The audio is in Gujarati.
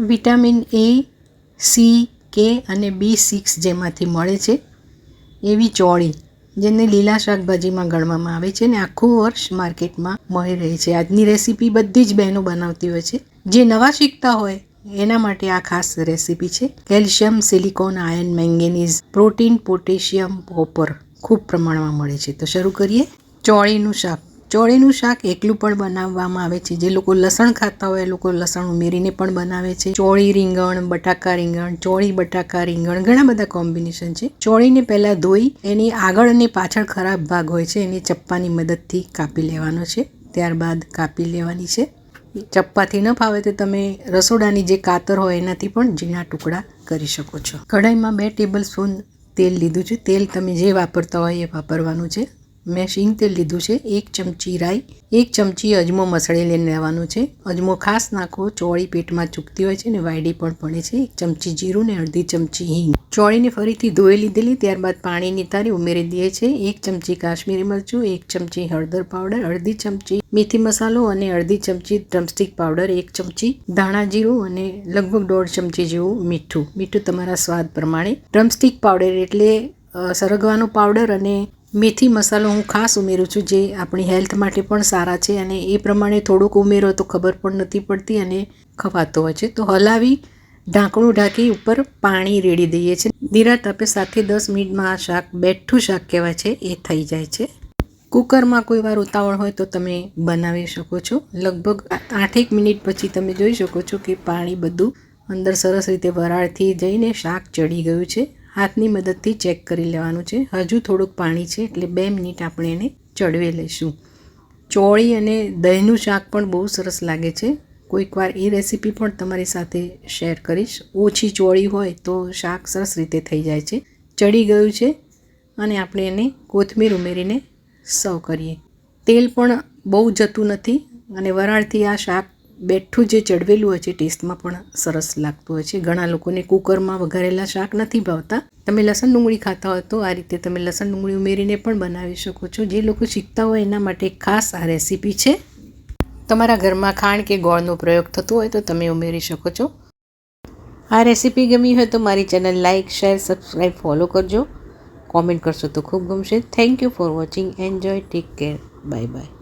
વિટામિન એ, સી, કે અને બી સિક્સ જેમાંથી મળે છે. એવી ચોળી જેને લીલા શાકભાજીમાં ગણવામાં આવે છે અને આખું વર્ષ માર્કેટમાં મળી રહે છે. આજની રેસીપી બધી જ બહેનો બનાવતી હોય છે. જે નવા શીખતા હોય એના માટે આ ખાસ રેસીપી છે. Calcium, silicon, iron, manganese, protein, potassium, copper ખૂબ પ્રમાણમાં મળે છે. તો શરૂ કરીએ ચોળીનું શાક. ચોળીનું શાક એકલું પણ બનાવવામાં આવે છે. જે લોકો લસણ ખાતા હોય એ લોકો લસણ ઉમેરીને પણ બનાવે છે. ચોળી રીંગણ, બટાકા રીંગણ, ચોળી બટાકા રીંગણ ઘણા બધા કોમ્બિનેશન છે. ચોળીને પહેલાં ધોઈ એની આગળ અને પાછળ ખરાબ ભાગ હોય છે એને ચપ્પાની મદદથી કાપી લેવાનો છે. ત્યારબાદ કાપી લેવાની છે. ચપ્પાથી ન ફાવે તો તમે રસોડાની જે કાતર હોય એનાથી પણ ઝીણા ટુકડા કરી શકો છો. કઢાઈમાં બે ટેબલ સ્પૂન તેલ લીધું છે. તેલ તમે જે વાપરતા હોય એ વાપરવાનું છે. મેં શીંગ તેલ લીધું છે, એક ચમચી રાઈ, એક ચમચી અજમો મસળી લઈને લેવાનું છે. અજમો ખાસ નાખો, ચોળી પેટમાં ચૂકતી હોય છે ને વાયડી પણ પડે છે. એક ચમચી જીરું ને અડધી ચમચી હિંગ. ચોળીને ફરીથી ધોઈ લીધેલી, ત્યારબાદ પાણી નિતારી ઉમેરી દઈએ છે. એક ચમચી કાશ્મીરી મરચું, એક ચમચી હળદર પાવડર, અડધી ચમચી મેથી મસાલો અને અડધી ચમચી ડ્રમસ્ટિક પાવડર, એક ચમચી ધાણા જીરું અને લગભગ દોઢ ચમચી જેવું મીઠું. મીઠું તમારા સ્વાદ પ્રમાણે. ડ્રમસ્ટિક પાવડર એટલે સરગવાનો પાવડર અને મેથી મસાલો હું ખાસ ઉમેરું છું જે આપણી હેલ્થ માટે પણ સારા છે અને એ પ્રમાણે થોડુંક ઉમેરો તો ખબર પણ નથી પડતી અને ખવાતો હોય છે. તો હલાવી ઢાંકણું ઢાંકી ઉપર પાણી રેડી દઈએ છીએ. ધીરા તાપે સાથે દસ મિનિટમાં આ શાક બેઠું શાક કહેવાય છે, એ થઈ જાય છે. કુકરમાં કોઈ વાર ઉતાવળ હોય તો તમે બનાવી શકો છો. લગભગ આઠેક મિનિટ પછી તમે જોઈ શકો છો કે પાણી બધું અંદર સરસ રીતે વરાળથી જઈને શાક ચડી ગયું છે. હાથની મદદથી ચેક કરી લેવાનું છે. હજુ થોડુંક પાણી છે એટલે બે મિનિટ આપણે એને ચડવી લઈશું ચોળી અને દહીંનું શાક પણ બહુ સરસ લાગે છે. કોઈકવાર એ રેસીપી પણ તમારી સાથે શેર કરીશ. ઓછી ચોળી હોય તો શાક સરસ રીતે થઈ જાય છે. ચડી ગયું છે અને આપણે એને કોથમીર ઉમેરીને સર્વ કરીએ. તેલ પણ બહુ જતું નથી અને વરાળથી આ શાક બેઠું જે ચડવેલું હોય છે, ટેસ્ટમાં પણ સરસ લાગતું હોય છે. ઘણા લોકોને કુકરમાં વઘારેલા શાક નથી ભાવતા. તમે લસણ ડુંગળી ખાતા હોય તો આ રીતે તમે લસણ ડુંગળી ઉમેરીને પણ બનાવી શકો છો. જે લોકો શીખતા હોય એના માટે ખાસ આ રેસીપી છે. તમારા ઘરમાં ખાંડ કે ગોળનો પ્રયોગ થતો હોય તો તમે ઉમેરી શકો છો. આ રેસીપી ગમી હોય તો મારી channel like share subscribe follow કરજો. કોમેન્ટ કરશો તો ખૂબ ગમશે. Thank you for watching. Enjoy. Take care. Bye bye.